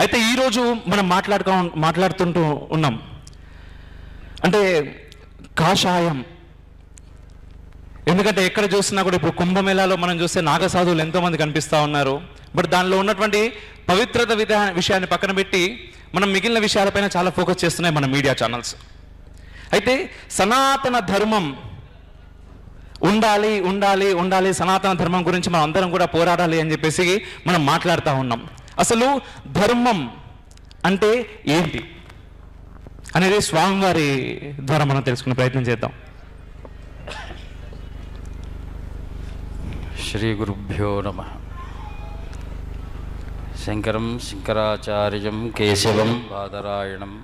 అయితే ఈరోజు మనం మాట్లాడుకో మాట్లాడుతుంటూ ఉన్నాం. అంటే కాషాయం. ఎందుకంటే ఎక్కడ చూసినా కూడా ఇప్పుడు కుంభమేళాలో మనం చూస్తే నాగసాధువులు ఎంతోమంది కనిపిస్తూ ఉన్నారు. బట్ దానిలో ఉన్నటువంటి పవిత్రత విధా విషయాన్ని పక్కన పెట్టి మనం మిగిలిన విషయాలపైన చాలా ఫోకస్ చేస్తున్నాయి మన మీడియా ఛానల్స్. అయితే సనాతన ధర్మం ఉండాలి ఉండాలి ఉండాలి సనాతన ధర్మం గురించి మనం అందరం కూడా పోరాడాలి అని చెప్పేసి మనం మాట్లాడుతూ ఉన్నాం. అసలు ధర్మం అంటే ఏంటి అనేది స్వామివారి ద్వారా మనం తెలుసుకునే ప్రయత్నం చేద్దాం. శ్రీ గురుభ్యో నమ. శంకరం శంకరాచార్యం కేశవం బాదరాయణం.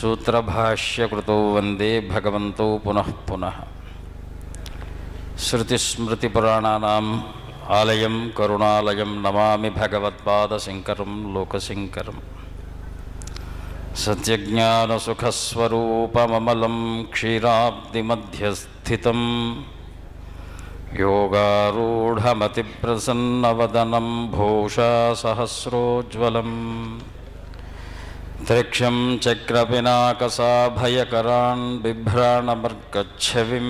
సూత్రభాష్యకృతో వందే భగవంతో పునః పునః. శృతిస్మృతిపురాణానాం ఆలయం కరుణాలయం నమామి భగవత్పాదశంకరం లోకశంకరం సత్యజ్ఞానసుఖస్వరూపమమలం క్షీరాబ్దిమధ్యస్థితం योगारूढमतिप्रसन्नवदनं भूषा सहस्रोज्ज्वलम् त्रिक्षं चक्रपिनाकसाभयकरान् बिभ्राणमर्गच्छविं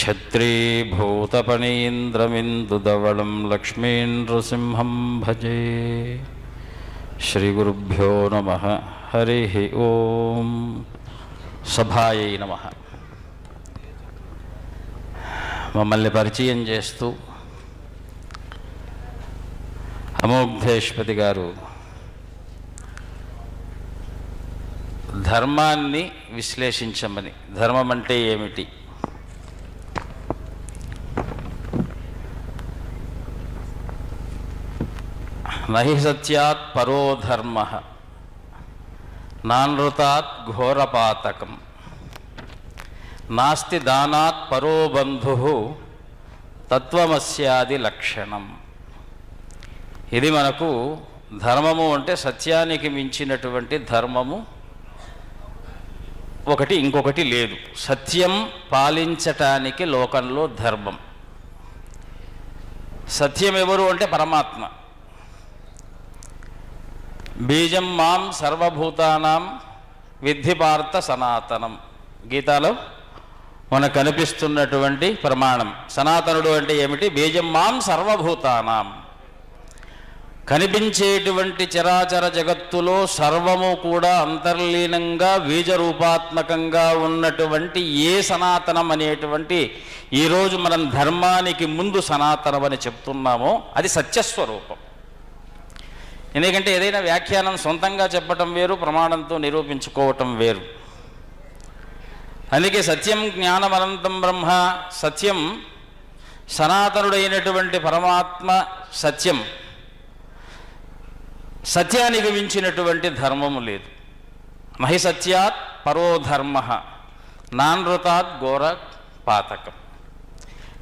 छत्रीभूतपणीन्द्रमिन्दुदवलं लक्ष्मीनृसिंहं भजे श्रीगुरुभ्यो नमः हरिः ॐ सभायै नमः మమ్మల్ని పరిచయం చేస్తూ అమోఘేష్పతి గారు ధర్మాన్ని విశ్లేషించమని ధర్మం అంటే ఏమిటి నహి సత్యాత్ పరో ధర్మ నానృతాత్ ఘోరపాతకం నాస్తి దానాత్ పరో బంధు తత్వమస్యాది లక్షణం. ఇది మనకు ధర్మము అంటే సత్యానికి మించినటువంటి ధర్మము ఒకటి ఇంకొకటి లేదు. సత్యం పాలించటానికి లోకంలో ధర్మం. సత్యం ఎవరు అంటే పరమాత్మ. బీజం మాం సర్వభూతానాం విద్ధిపార్థ సనాతనం. గీతాలో మనకు కనిపిస్తున్నటువంటి ప్రమాణం. సనాతనుడు అంటే ఏమిటి? బీజం మాం సర్వభూతానాం. కనిపించేటువంటి చరాచర జగత్తులో సర్వము కూడా అంతర్లీనంగా బీజరూపాత్మకంగా ఉన్నటువంటి ఏ సనాతనం అనేటువంటి ఈరోజు మనం ధర్మానికి ముందు సనాతనం అని చెప్తున్నామో అది సత్యస్వరూపం. ఎందుకంటే ఏదైనా వ్యాఖ్యానం సొంతంగా చెప్పటం వేరు ప్రమాణంతో నిరూపించుకోవటం వేరు. అందుకే సత్యం జ్ఞానమనంతం బ్రహ్మ సత్యం సనాతనుడైనటువంటి పరమాత్మ సత్యం. సత్యానికి మించినటువంటి ధర్మము లేదు. మహి సత్యాత్ పరోధర్మ నానృతాత్ ఘోర పాతకం.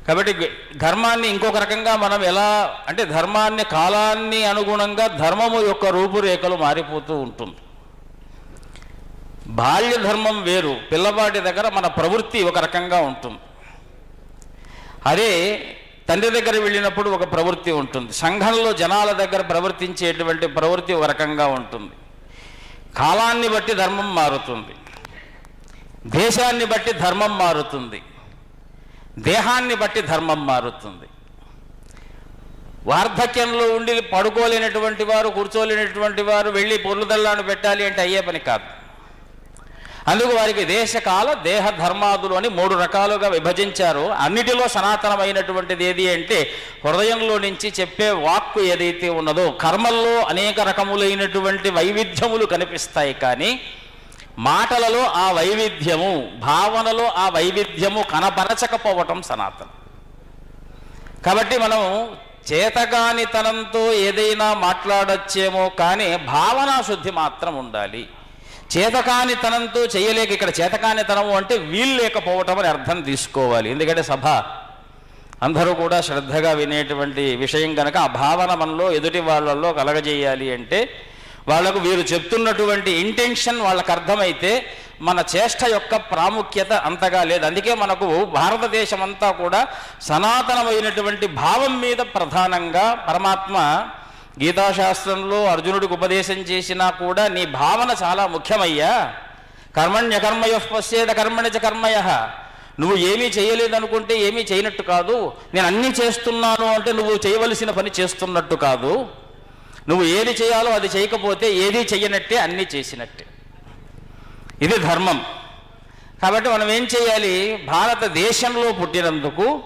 కాబట్టి ధర్మాన్ని ఇంకొక రకంగా మనం ఎలా అంటే ధర్మాన్ని కాలాన్ని అనుగుణంగా ధర్మము యొక్క రూపురేఖలు మారిపోతూ ఉంటుంది. బాల్య ధర్మం వేరు పిల్లవాడి దగ్గర మన ప్రవృత్తి ఒక రకంగా ఉంటుంది. అదే తండ్రి దగ్గర వెళ్ళినప్పుడు ఒక ప్రవృత్తి ఉంటుంది. సంఘంలో జనాల దగ్గర ప్రవర్తించేటువంటి ప్రవృత్తి ఒక రకంగా ఉంటుంది. కాలాన్ని బట్టి ధర్మం మారుతుంది. దేశాన్ని బట్టి ధర్మం మారుతుంది. దేహాన్ని బట్టి ధర్మం మారుతుంది. వార్ధక్యంలో ఉండి పడుకోలేనటువంటి వారు కూర్చోలేనటువంటి వారు వెళ్ళి పొర్లుదల్లాను పెట్టాలి అంటే అయ్యే పని కాదు. అందుకు వారికి దేశకాల దేహ ధర్మాదులు అని మూడు రకాలుగా విభజించారు. అన్నిటిలో సనాతనమైనటువంటిది ఏది అంటే హృదయంలో నుంచి చెప్పే వాక్కు ఏదైతే ఉన్నదో కర్మల్లో అనేక రకములైనటువంటి వైవిధ్యములు కనిపిస్తాయి కానీ మాటలలో ఆ వైవిధ్యము భావనలో ఆ వైవిధ్యము కనపరచకపోవటం సనాతనం. కాబట్టి మనం చేతగానితనంతో ఏదైనా మాట్లాడచ్చేమో కానీ భావనా శుద్ధి మాత్రం ఉండాలి. చేతకానితనంతో చేయలేక ఇక్కడ చేతకానితనము అంటే వీలు లేకపోవటం అని అర్థం తీసుకోవాలి. ఎందుకంటే సభ అందరూ కూడా శ్రద్ధగా వినేటువంటి విషయం కనుక ఆ భావన మనలో ఎదుటి వాళ్ళల్లో కలగజేయాలి అంటే వాళ్ళకు వీరు చెప్తున్నటువంటి ఇంటెన్షన్ వాళ్ళకు అర్థమైతే మన చేష్ట యొక్క ప్రాముఖ్యత అంతగా లేదు. అందుకే మనకు భారతదేశం అంతా కూడా సనాతనమైనటువంటి భావం మీద ప్రధానంగా పరమాత్మ గీతాశాస్త్రంలో అర్జునుడికి ఉపదేశం చేసినా కూడా నీ భావన చాలా ముఖ్యమయ్యా. కర్మణ్యకర్మయ పశ్చేద కర్మణ్య చ కర్మయ. నువ్వు ఏమీ చేయలేదనుకుంటే ఏమీ చేయనట్టు కాదు. నేను అన్నీ చేస్తున్నాను అంటే నువ్వు చేయవలసిన పని చేస్తున్నట్టు కాదు. నువ్వు ఏది చేయాలో అది చేయకపోతే ఏది చెయ్యనట్టే అన్నీ చేసినట్టే. ఇది ధర్మం. కాబట్టి మనం ఏం చేయాలి? భారతదేశంలో పుట్టినందుకు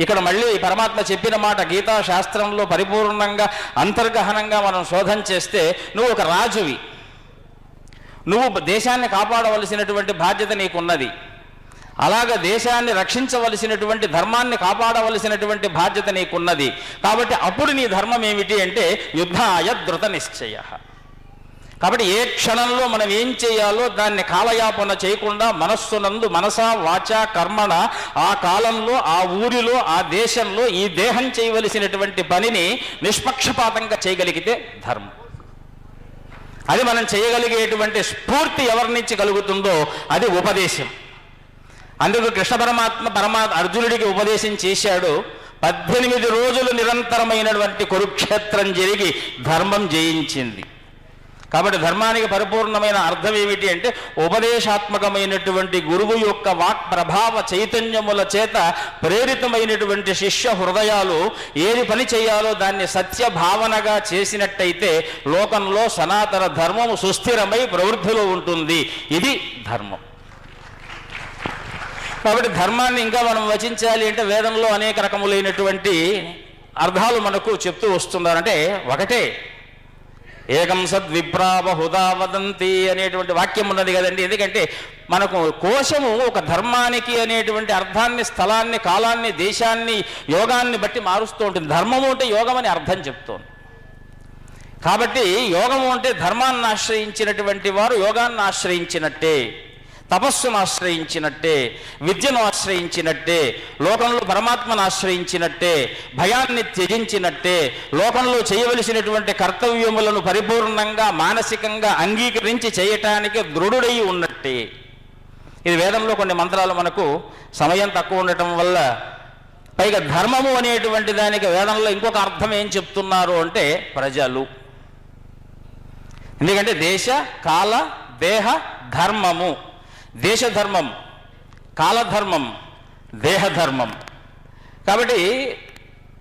ఇక్కడ మళ్ళీ పరమాత్మ చెప్పిన మాట గీతా శాస్త్రంలో పరిపూర్ణంగా అంతర్గహనంగా మనం శోధన చేస్తే నువ్వు ఒక రాజువి. నువ్వు దేశాన్ని కాపాడవలసినటువంటి బాధ్యత నీకున్నది. అలాగ దేశాన్ని రక్షించవలసినటువంటి ధర్మాన్ని కాపాడవలసినటువంటి బాధ్యత నీకున్నది. కాబట్టి అప్పుడు నీ ధర్మం ఏమిటి అంటే యుద్ధాయ ధృత నిశ్చయ. కాబట్టి ఏ క్షణంలో మనం ఏం చేయాలో దాన్ని కాలయాపన చేయకుండా మనస్సునందు మనస వాచ కర్మణ ఆ కాలంలో ఆ ఊరిలో ఆ దేశంలో ఈ దేహం చేయవలసినటువంటి పనిని నిష్పక్షపాతంగా చేయగలిగితే ధర్మం. అది మనం చేయగలిగేటువంటి స్ఫూర్తి ఎవరి నుంచి కలుగుతుందో అది ఉపదేశం. అందుకు కృష్ణ పరమాత్మ పరమా అర్జునుడికి ఉపదేశం చేశాడు. పద్దెనిమిది రోజులు నిరంతరమైనటువంటి కురుక్షేత్రం జరిగి ధర్మం జయించింది. కాబట్టి ధర్మానికి పరిపూర్ణమైన అర్థం ఏమిటి అంటే ఉపదేశాత్మకమైనటువంటి గురువు యొక్క వాక్ ప్రభావ చైతన్యముల చేత ప్రేరితమైనటువంటి శిష్య హృదయాలు ఏది పని చేయాలో దాన్ని సత్య భావనగా చేసినట్టయితే లోకంలో సనాతన ధర్మము సుస్థిరమై ప్రవృద్ధిలో ఉంటుంది. ఇది ధర్మం. కాబట్టి ధర్మాన్ని ఇంకా మనం వచించాలి అంటే వేదంలో అనేక రకములైనటువంటి అర్థాలు మనకు చెప్తూ వస్తున్నారంటే ఒకటే ఏకం సద్విప్రా బహుదా వదంతి అనేటువంటి వాక్యం ఉన్నది కదండి. ఎందుకంటే మనకు కోశము ఒక ధర్మానికి అనేటువంటి అర్థాన్ని స్థలాన్ని కాలాన్ని దేశాన్ని యోగాన్ని బట్టి మారుస్తూ ఉంటుంది. ధర్మము అంటే యోగం అని అర్థం చెప్తోంది. కాబట్టి యోగము అంటే ధర్మాన్ని ఆశ్రయించినటువంటి వారు యోగాన్ని ఆశ్రయించినట్టే. తపస్సును ఆశ్రయించినట్టే విద్యను ఆశ్రయించినట్టే లోకంలో పరమాత్మను ఆశ్రయించినట్టే భయాన్ని త్యజించినట్టే లోకంలో చేయవలసినటువంటి కర్తవ్యములను పరిపూర్ణంగా మానసికంగా అంగీకరించి చేయటానికి దృఢుడై ఉన్నట్టే. ఇది వేదంలో కొన్ని మంత్రాలు మనకు సమయం తక్కువ ఉండటం వల్ల పైగా ధర్మము అనేటువంటి దానికి వేదంలో ఇంకొక అర్థం ఏం చెప్తున్నారు అంటే ప్రజలు. ఎందుకంటే దేశ కాల దేహ ధర్మము. దేశధర్మం కాలధర్మం దేహధర్మం. కాబట్టి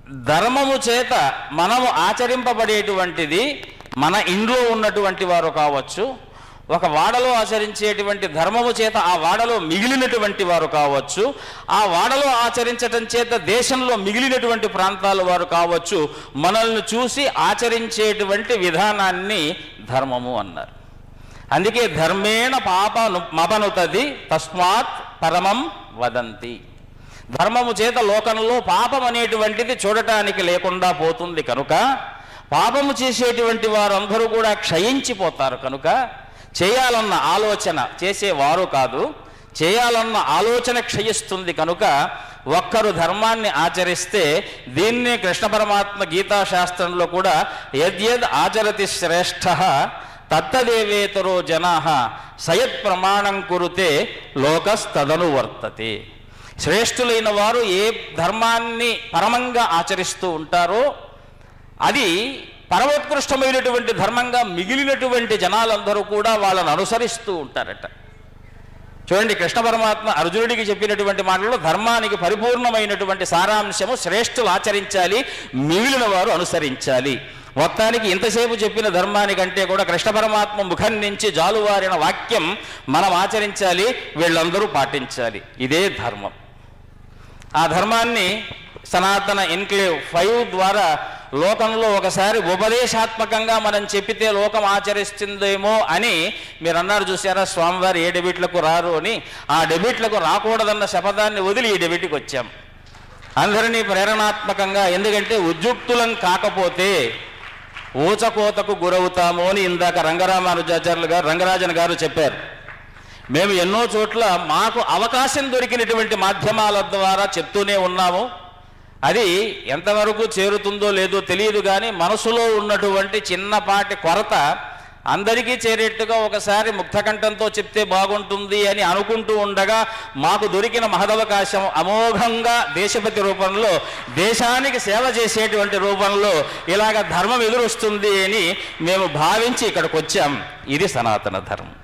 ధర్మము చేత మనము ఆచరింపబడేటువంటిది మన ఇంట్లో ఉన్నటువంటి వారు కావచ్చు ఒక వాడలో ఆచరించేటువంటి ధర్మము చేత ఆ వాడలో మిగిలినటువంటి వారు కావచ్చు ఆ వాడలో ఆచరించటం చేత దేశంలో మిగిలినటువంటి ప్రాంతాల వారు కావచ్చు మనల్ని చూసి ఆచరించేటువంటి విధానాన్ని ధర్మము అన్నారు. అందుకే ధర్మేణ పాప మపనుతది తస్మాత్ పరమం వదంతి. ధర్మము చేత లోకంలో పాపం అనేటువంటిది చూడటానికి లేకుండా పోతుంది కనుక పాపము చేసేటువంటి వారందరూ కూడా క్షయించిపోతారు కనుక చేయాలన్న ఆలోచన చేసేవారు కాదు చేయాలన్న ఆలోచన క్షయిస్తుంది కనుక ఒక్కరు ధర్మాన్ని ఆచరిస్తే దీన్ని కృష్ణ పరమాత్మ గీతాశాస్త్రంలో కూడా యద్యద్ ఆచరతి శ్రేష్ఠ తత్తదేవేతరో జనా సయత్ ప్రమాణం కురుతే లోకస్తదను వర్తతే. శ్రేష్ఠులైన వారు ఏ ధర్మాన్ని పరమంగా ఆచరిస్తూ ఉంటారో అది పరమోత్కృష్టమైనటువంటి ధర్మంగా మిగిలినటువంటి జనాలందరూ కూడా వాళ్ళని అనుసరిస్తూ ఉంటారట. చూడండి కృష్ణ పరమాత్మ అర్జునుడికి చెప్పినటువంటి మాటల్లో ధర్మానికి పరిపూర్ణమైనటువంటి సారాంశము శ్రేష్ఠులు ఆచరించాలి మిగిలిన వారు అనుసరించాలి. మొత్తానికి ఇంతసేపు చెప్పిన ధర్మానికంటే కూడా కృష్ణ పరమాత్మ ముఖం నుంచి జాలువారిన వాక్యం మనం ఆచరించాలి వీళ్ళందరూ పాటించాలి. ఇదే ధర్మం. ఆ ధర్మాన్ని సనాతన ఎన్క్లేవ్ ఫైవ్ ద్వారా లోకంలో ఒకసారి ఉపదేశాత్మకంగా మనం చెప్పితే లోకం ఆచరిస్తుందేమో అని మీరు అన్నారు చూసారా స్వామివారు ఏ డెబిట్లకు రారు అని. ఆ డెబిట్లకు రాకూడదన్న శపథాన్ని వదిలి ఈ డెబిట్కి వచ్చాం. అందరినీ ప్రేరణాత్మకంగా ఎందుకంటే ఉద్యుక్తులం కాకపోతే ఊచకోతకు గురవుతాము అని ఇందాక రంగరామానుజాచార్యులు గారు రంగరాజన్ గారు చెప్పారు. మేము ఎన్నో చోట్ల మాకు అవకాశం దొరికినటువంటి మాధ్యమాల ద్వారా చెప్తూనే ఉన్నాము. అది ఎంతవరకు చేరుతుందో లేదో తెలియదు కానీ మనసులో ఉన్నటువంటి చిన్నపాటి కొరత అందరికీ చేరేట్టుగా ఒకసారి ముక్తకంఠంతో చెప్తే బాగుంటుంది అని అనుకుంటూ ఉండగా మాకు దొరికిన మహదవకాశం అమోఘంగా దేశపతి రూపంలో దేశానికి సేవ చేసేటువంటి రూపంలో ఇలాగ ధర్మం ఎదురొస్తుంది అని మేము భావించి ఇక్కడికి వచ్చాం. ఇది సనాతన ధర్మం.